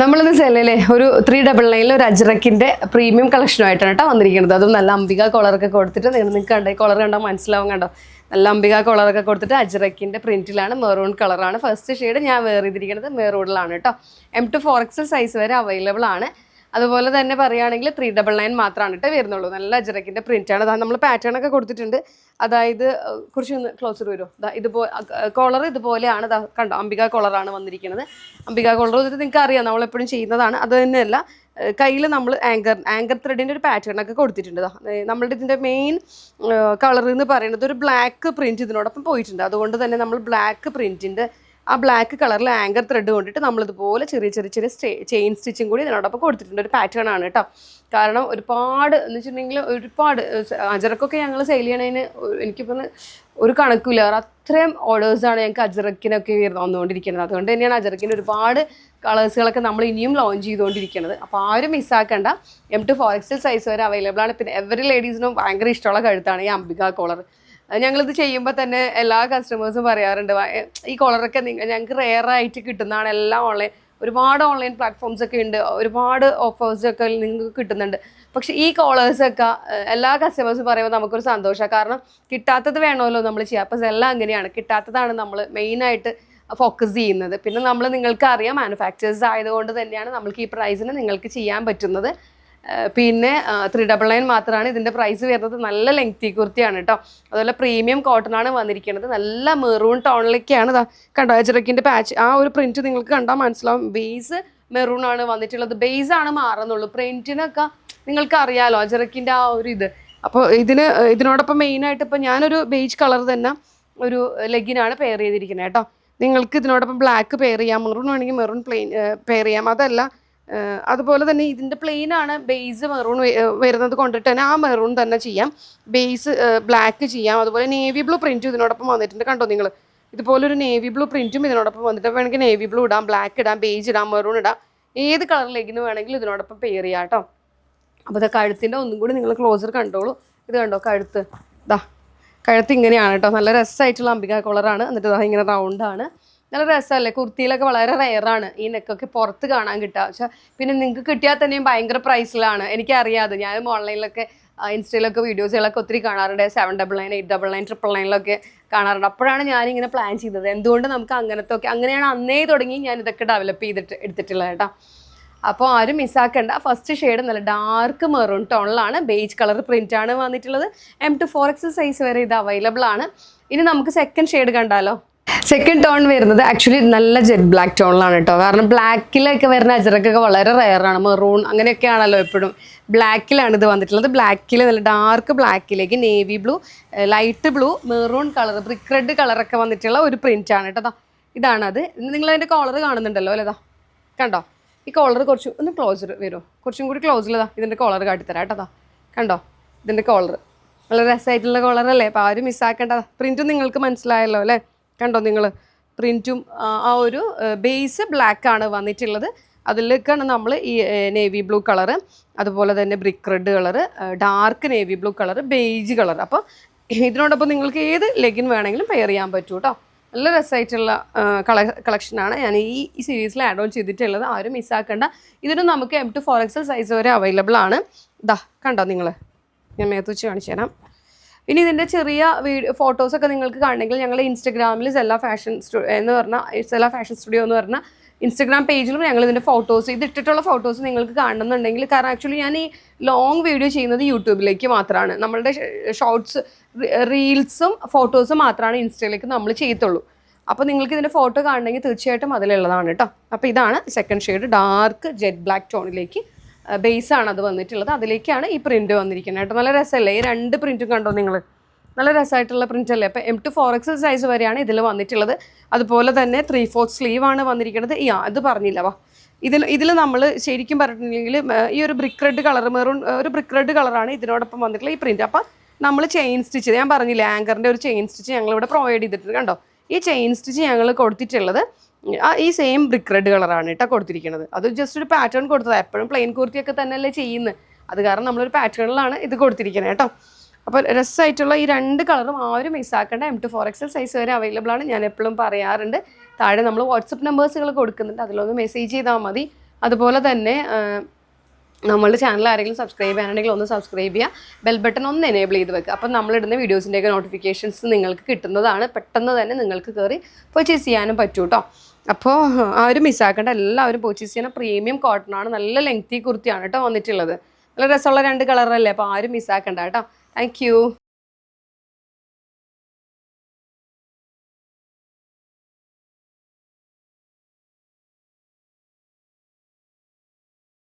നമ്മളിന്ന് സെല്ലല്ലേ ഒരു three double നയനിൽ ഒരു അജ്രക്കിന്റെ പ്രീമിയം കളക്ഷനുമായിട്ടാണ് കേട്ടോ വന്നിരിക്കുന്നത്. അതും നല്ല അംബിക കോളറൊക്കെ കൊടുത്തിട്ട് നിങ്ങൾ നിങ്ങൾക്ക് കണ്ടേ? കോളർ കണ്ടോ മനസ്സിലാവും കണ്ടോ? നല്ല അംബിക കോളറൊക്കെ കൊടുത്തിട്ട് അജ്രക്കിന്റെ പ്രിന്റിലാണ് മെറൂൺ കളറാണ് ഫസ്റ്റ് ഷെയ്ഡ് ഞാൻ വേറെ ചെയ്തിരിക്കുന്നത് മെറൂണിലാണ് കേട്ടോ M to four XL size വരെ അവൈലബിൾ ആണ്. അതുപോലെ തന്നെ പറയുകയാണെങ്കിൽ ത്രീ ഡബിൾ നയൻ മാത്രമാണ് കേട്ടോ വരുന്നുള്ളൂ. നല്ല അജറക്കിന്റെ പ്രിന്റാണ് അതാ നമ്മൾ പാറ്റേൺ ഒക്കെ കൊടുത്തിട്ടുണ്ട്. അതായത് കുറച്ച് കുറച്ചൊന്ന് ക്ലോസർ വരുമോ ഇതുപോലെ കോളർ ഇതുപോലെയാണ്. കണ്ടോ അംബിക കോളറാണ് വന്നിരിക്കുന്നത്. അംബിക കോളർ വന്നിട്ട് നിങ്ങൾക്ക് അറിയാം നമ്മളെപ്പോഴും ചെയ്യുന്നതാണ്. അത് തന്നെയല്ല കയ്യിൽ നമ്മൾ ആങ്കർ ആങ്കർ ത്രെഡിന്റെ ഒരു പാറ്റേൺ ഒക്കെ കൊടുത്തിട്ടുണ്ട്. നമ്മളുടെ ഇതിന്റെ മെയിൻ കളർ എന്ന് പറയുന്നത് ഒരു ബ്ലാക്ക് പ്രിന്റ് ഇതിനോടൊപ്പം പോയിട്ടുണ്ട്. അതുകൊണ്ട് തന്നെ നമ്മൾ ബ്ലാക്ക് പ്രിന്റിന്റെ ആ ബ്ലാക്ക് കളറിൽ ആങ്കർ ത്രെഡ് കൊണ്ടിട്ട് നമ്മളിതുപോലെ ചെറിയ ചെറിയ ചെറിയ ചെയിൻ സ്റ്റിച്ചും കൂടി ഇതിനോടൊപ്പം കൊടുത്തിട്ടുണ്ട്. ഒരു പാറ്റേൺ ആണ് കേട്ടോ. കാരണം ഒരുപാട് എന്ന് വെച്ചിട്ടുണ്ടെങ്കിൽ ഒരുപാട് അജറക്കൊക്കെ ഞങ്ങൾ സെയിൽ ചെയ്യണതിന് എനിക്കിപ്പോൾ ഒരു കണക്കില്ല അത്രയും ഓർഡേഴ്സാണ് ഞങ്ങൾക്ക് അജറക്കിനൊക്കെ വന്നുകൊണ്ടിരിക്കുന്നത് അതുകൊണ്ട് തന്നെയാണ് അജറക്കിന്റെ ഒരുപാട് കളേഴ്സുകളൊക്കെ നമ്മൾ ഇനിയും ലോഞ്ച് ചെയ്തുകൊണ്ടിരിക്കുന്നത് അപ്പോൾ ആരും മിസ്സാക്കേണ്ട M to four XL size വരെ അവൈലബിൾ ആണ്. പിന്നെ എവറി ലേഡീസിനും ഭയങ്കര ഇഷ്ടമുള്ള കഴുത്താണ് ഈ അംബിക കോളർ ഞങ്ങളിത് ചെയ്യുമ്പോൾ തന്നെ എല്ലാ കസ്റ്റമേഴ്സും പറയാറുണ്ട് ഈ കോളറൊക്കെ ഞങ്ങൾക്ക് റെയർ ആയിട്ട് കിട്ടുന്നതാണ് എല്ലാം ഓൺലൈൻ ഒരുപാട് ഓൺലൈൻ പ്ലാറ്റ്ഫോംസ് ഒക്കെ ഉണ്ട് ഒരുപാട് ഓഫേഴ്സ് ഒക്കെ നിങ്ങൾക്ക് കിട്ടുന്നുണ്ട്. പക്ഷെ ഈ കോളേഴ്സൊക്കെ എല്ലാ കസ്റ്റമേഴ്സും പറയുമ്പോൾ നമുക്കൊരു സന്തോഷമാണ് കാരണം കിട്ടാത്തത് വേണമല്ലോ നമ്മൾ ചെയ്യുക അപ്പോൾ എല്ലാം അങ്ങനെയാണ്. കിട്ടാത്തതാണ് നമ്മൾ മെയിനായിട്ട് ഫോക്കസ് ചെയ്യുന്നത്. പിന്നെ നമ്മൾ നിങ്ങൾക്ക് അറിയാം മാനുഫാക്ചേഴ്സ് ആയതുകൊണ്ട് തന്നെയാണ് നമ്മൾക്ക് ഈ പ്രൈസിന് നിങ്ങൾക്ക് ചെയ്യാൻ പറ്റുന്നത്. പിന്നെ ത്രീ ഡബിൾ നയൻ മാത്രമാണ് ഇതിന്റെ പ്രൈസ് വരുന്നത്. നല്ല ലെങ്തി കുർത്തിയാണ് കേട്ടോ അതുപോലെ പ്രീമിയം കോട്ടൺ ആണ് വന്നിരിക്കുന്നത് നല്ല മെറൂൺ ടോണിലേക്കാണ് കണ്ടോ? അജറക്കിന്റെ പാച്ച് ആ ഒരു പ്രിന്റ് നിങ്ങൾക്ക് കണ്ടാൽ മനസ്സിലാവും. ബേസ് മെറൂൺ ആണ് വന്നിട്ടുള്ളത്. ബേസ് ആണ് മാറുന്നുള്ളൂ. പ്രിന്റിനൊക്കെ നിങ്ങൾക്ക് അറിയാലോ അജറക്കിന്റെ ആ ഒരു ഇത്. അപ്പോൾ ഇതിന് ഇതിനോടൊപ്പം മെയിനായിട്ട് ഇപ്പോൾ ഞാനൊരു ബേജ് കളർ തന്നെ ഒരു ലെഗിനാണ് പെയർ ചെയ്തിരിക്കുന്നത് കേട്ടോ നിങ്ങൾക്ക് ഇതിനോടൊപ്പം ബ്ലാക്ക് പെയർ ചെയ്യാം. മെറൂൺ വേണമെങ്കിൽ മെറൂൺ പ്ലെയിൻ പെയർ ചെയ്യാം. അതല്ല അതുപോലെ തന്നെ ഇതിന്റെ പ്ലെയിൻ ആണ് ബേസ് മെറൂൺ വരുന്നത് കൊണ്ടിട്ട് തന്നെ ആ മെറൂൺ തന്നെ ചെയ്യാം. ബേസ് ബ്ലാക്ക് ചെയ്യാം. അതുപോലെ നേവി ബ്ലൂ പ്രിന്റും ഇതിനോടൊപ്പം വന്നിട്ടുണ്ട് കണ്ടോ നിങ്ങൾ ഇതുപോലൊരു നേവി ബ്ലൂ പ്രിന്റും ഇതിനോടൊപ്പം വന്നിട്ട് വേണമെങ്കിൽ നേവി ബ്ലൂ ഇടാം ബ്ലാക്ക് ഇടാം ബേജ് ഇടാം മെറൂൺ ഇടാം. ഏത് കളറിലേക്കിന് വേണമെങ്കിലും ഇതിനോടൊപ്പം പെയർ ചെയ്യാം കേട്ടോ. അപ്പോൾ ഇത് കഴുത്തിന്റെ ഒന്നും കൂടി നിങ്ങൾ ക്ലോസർ കണ്ടോളൂ. ഇത് കണ്ടോ കഴുത്ത്? ഇതാ കഴുത്ത് ഇങ്ങനെയാണ് കേട്ടോ. നല്ല രസമായിട്ടുള്ള അംബിക കളറാണ് എന്നിട്ട് ഇതാ ഇങ്ങനെ റൗണ്ടാണ് നല്ല രസമല്ലേ? കുർത്തിയിലൊക്കെ വളരെ റെയറാണ് ഈ നെക്കൊക്കെ പുറത്ത് കാണാൻ കിട്ടുക. പക്ഷെ പിന്നെ നിങ്ങൾക്ക് കിട്ടിയാൽ തന്നെയും ഭയങ്കര പ്രൈസിലാണ് എനിക്കറിയാതെ ഞാനും ഓൺലൈനിലൊക്കെ ഇൻസ്റ്റയിലൊക്കെ വീഡിയോസുകളൊക്കെ ഒത്തിരി കാണാറുണ്ട്. Seven double nine eight double nine triple നയനിലൊക്കെ കാണാറുണ്ട്. അപ്പോഴാണ് ഞാനിങ്ങനെ പ്ലാൻ ചെയ്തത്. എന്തുകൊണ്ട് നമുക്ക് അങ്ങനത്തെ ഒക്കെ അങ്ങനെയാണ് അന്നേ തുടങ്ങി ഞാൻ ഇതൊക്കെ ഡെവലപ്പ് ചെയ്തിട്ട് എടുത്തിട്ടുള്ളത് കേട്ടോ. അപ്പോൾ ആരും മിസ്സാക്കണ്ട ഫസ്റ്റ് ഷെയ്ഡ് നല്ല ഡാർക്ക് മെറൂൺ ടോണിലാണ് ബേജ് കളർ പ്രിന്റ് ആണ് വന്നിട്ടുള്ളത്. M to four X size വരെ ഇത് അവൈലബിൾ ആണ്. ഇനി നമുക്ക് സെക്കൻഡ് ഷെയ്ഡ് കണ്ടാലോ? സെക്കൻഡ് ടോൺ വരുന്നത് ആക്ച്വലി നല്ല ജെറ്റ് ബ്ലാക്ക് ടോണിലാണ് കേട്ടോ കാരണം ബ്ലാക്കിലൊക്കെ വരുന്ന അജറക്കൊക്കെ വളരെ റയറാണ് മെറൂൺ അങ്ങനെയൊക്കെയാണല്ലോ എപ്പോഴും. ബ്ലാക്കിലാണ് ഇത് വന്നിട്ടുള്ളത്. ബ്ലാക്കിൽ നല്ല dark ബ്ലാക്കിലേക്ക് navy blue light blue maroon colour brick red കളറൊക്കെ വന്നിട്ടുള്ള ഒരു പ്രിന്റ് ആണ് കേട്ടോ ഇതാണത് നിങ്ങൾ അതിന്റെ കോളർ കാണുന്നുണ്ടല്ലോ അല്ലേ കണ്ടോ? ഈ കോളർ കുറച്ച് ഒന്ന് ക്ലോസർ വരുമോ കുറച്ചും കൂടി ക്ലോസിലതാ ഇതിന്റെ കോളർ കാട്ടിത്തരാം കേട്ടോ കണ്ടോ? ഇതിന്റെ കോളർ നല്ല രസമായിട്ടുള്ള കോളറല്ലേ അപ്പോൾ ആരും മിസ്സാക്കേണ്ടതാ പ്രിന്റും നിങ്ങൾക്ക് മനസ്സിലായല്ലോ അല്ലേ? കണ്ടോ നിങ്ങൾ പ്രിന്റും ആ ഒരു ബേസ് ബ്ലാക്ക് ആണ് വന്നിട്ടുള്ളത്. അതിലേക്കാണ് നമ്മൾ ഈ നേവി ബ്ലൂ കളറ് അതുപോലെ തന്നെ brick red colour dark navy blue colour beige colour അപ്പോൾ ഇതിനോടൊപ്പം നിങ്ങൾക്ക് ഏത് ലെഗിൻ വേണമെങ്കിലും പെയർ ചെയ്യാൻ പറ്റൂ കേട്ടോ നല്ല രസമായിട്ടുള്ള കള കളക്ഷനാണ് ഞാൻ ഈ സീരീസിൽ ആഡ് ഓൺ ചെയ്തിട്ടുള്ളത് ആരും മിസ്സാക്കണ്ട ഇതിന് നമുക്ക് M to four XL size വരെ അവൈലബിൾ ആണ്. ദാ കണ്ടോ നിങ്ങൾ ഞാൻ മേത്ത് വെച്ച് കാണിച്ചു തരാം ഇനി ഇതിന്റെ ചെറിയ വീഡിയോ ഫോട്ടോസൊക്കെ നിങ്ങൾക്ക് കാണണമെങ്കിൽ ഞങ്ങൾ ഇൻസ്റ്റഗ്രാമിൽ സെല്ല ഫാഷൻ സ്റ്റുഡിയോ എന്ന് പറഞ്ഞാൽ സെല്ല ഫാഷൻ സ്റ്റുഡിയോ എന്ന് പറഞ്ഞാൽ ഇൻസ്റ്റഗ്രാം പേജിലും ഞങ്ങൾ ഇതിന്റെ ഫോട്ടോസ് ഇത് ഇട്ടിട്ടുള്ള ഫോട്ടോസ് നിങ്ങൾക്ക് കാണണമെന്നുണ്ടെങ്കിൽ കാരണം ആക്ച്വലി ഞാൻ ഈ ലോങ് വീഡിയോ ചെയ്യുന്നത് യൂട്യൂബിലേക്ക് മാത്രമാണ് നമ്മളുടെ ഷോർട്സ് റീൽസും ഫോട്ടോസും മാത്രമാണ് ഇൻസ്റ്റയിലേക്ക് നമ്മൾ ചെയ്യത്തുള്ളൂ. അപ്പോൾ നിങ്ങൾക്ക് ഇതിന്റെ ഫോട്ടോ കാണണമെങ്കിൽ തീർച്ചയായിട്ടും അതിലുള്ളതാണ് കേട്ടോ അപ്പോൾ ഇതാണ് second shade dark jet black ടോണിലേക്ക് base ആണ് അത് വന്നിട്ടുള്ളത്. അതിലേക്കാണ് ഈ പ്രിന്റ് വന്നിരിക്കുന്നത് കേട്ടോ. നല്ല രസമല്ലേ? ഈ രണ്ട് പ്രിന്റും കണ്ടോ നിങ്ങൾ നല്ല രസമായിട്ടുള്ള പ്രിന്റ് അല്ലേ? അപ്പോൾ M to four XL size വരെയാണ് ഇതിൽ വന്നിട്ടുള്ളത്. അതുപോലെ തന്നെ ത്രീ ഫോർത്ത് സ്ലീവ് ആണ് വന്നിരിക്കുന്നത്. ഈ അത് പറഞ്ഞില്ല വാ. ഇതിൽ ഇതിൽ നമ്മൾ ശരിക്കും പറഞ്ഞിട്ടുണ്ടെങ്കിൽ ഈ ഒരു ബ്രിക്ക് റെഡ് കളർ മെറൂൺ ഒരു ബ്രിക്ക് റെഡ് കളറാണ് ഇതിനോടൊപ്പം വന്നിട്ടുള്ള ഈ പ്രിന്റ് അപ്പം നമ്മൾ ചെയിൻ സ്റ്റിച്ച് ഞാൻ പറഞ്ഞില്ലേ ആങ്കറിന്റെ ഒരു ചെയിൻ സ്റ്റിച്ച് ഞങ്ങളിവിടെ പ്രൊവൈഡ് ചെയ്തിട്ടുണ്ട് കണ്ടോ? ഈ ചെയിൻ സ്റ്റിച്ച് ഞങ്ങൾ കൊടുത്തിട്ടുള്ളത് ആ ഈ സെയിം ബ്രിക്ക് റെഡ് കളറാണ് കേട്ടോ കൊടുത്തിരിക്കുന്നത് അത് ജസ്റ്റ് ഒരു പാറ്റേൺ കൊടുത്തത്. എപ്പോഴും പ്ലെയിൻ കുർത്തിയൊക്കെ തന്നെയല്ലേ ചെയ്യുന്നത് അത് കാരണം നമ്മളൊരു പാറ്റേണിലാണ് ഇത് കൊടുത്തിരിക്കുന്നത് കേട്ടോ അപ്പോൾ രസമായിട്ടുള്ള ഈ രണ്ട് കളറും ആരും മിസ്സാക്കേണ്ട M to four XL size വരെ അവൈലബിൾ ആണ്. ഞാൻ എപ്പോഴും പറയാറുണ്ട്. താഴെ നമ്മൾ വാട്സപ്പ് നമ്പേഴ്സുകൾ കൊടുക്കുന്നുണ്ട്. അതിലൊന്ന് മെസ്സേജ് ചെയ്താൽ മതി. അതുപോലെ തന്നെ നമ്മളുടെ ചാനൽ ആരെങ്കിലും സബ്സ്ക്രൈബ് ചെയ്യാനുണ്ടെങ്കിൽ ഒന്ന് സബ്സ്ക്രൈബ് ചെയ്യുക ബെൽ ബട്ടൺ ഒന്ന് എനേബിൾ ചെയ്ത് വെക്കുക അപ്പം നമ്മളിടുന്ന വീഡിയോസിന്റെയൊക്കെ നോട്ടിഫിക്കേഷൻസ് നിങ്ങൾക്ക് കിട്ടുന്നതാണ്. പെട്ടെന്ന് തന്നെ നിങ്ങൾക്ക് കയറി പർച്ചേസ് ചെയ്യാനും പറ്റൂ കേട്ടോ അപ്പോൾ ആരും മിസ്സാക്കേണ്ട എല്ലാവരും പർച്ചേസ് ചെയ്യണം പ്രീമിയം കോട്ടൺ ആണ്. നല്ല ലെങ്തി കുർത്തിയാണ് കേട്ടോ വന്നിട്ടുള്ളത്. നല്ല രസമുള്ള രണ്ട് കളറല്ലേ അപ്പോൾ ആരും മിസ്സാക്കണ്ട കേട്ടോ താങ്ക്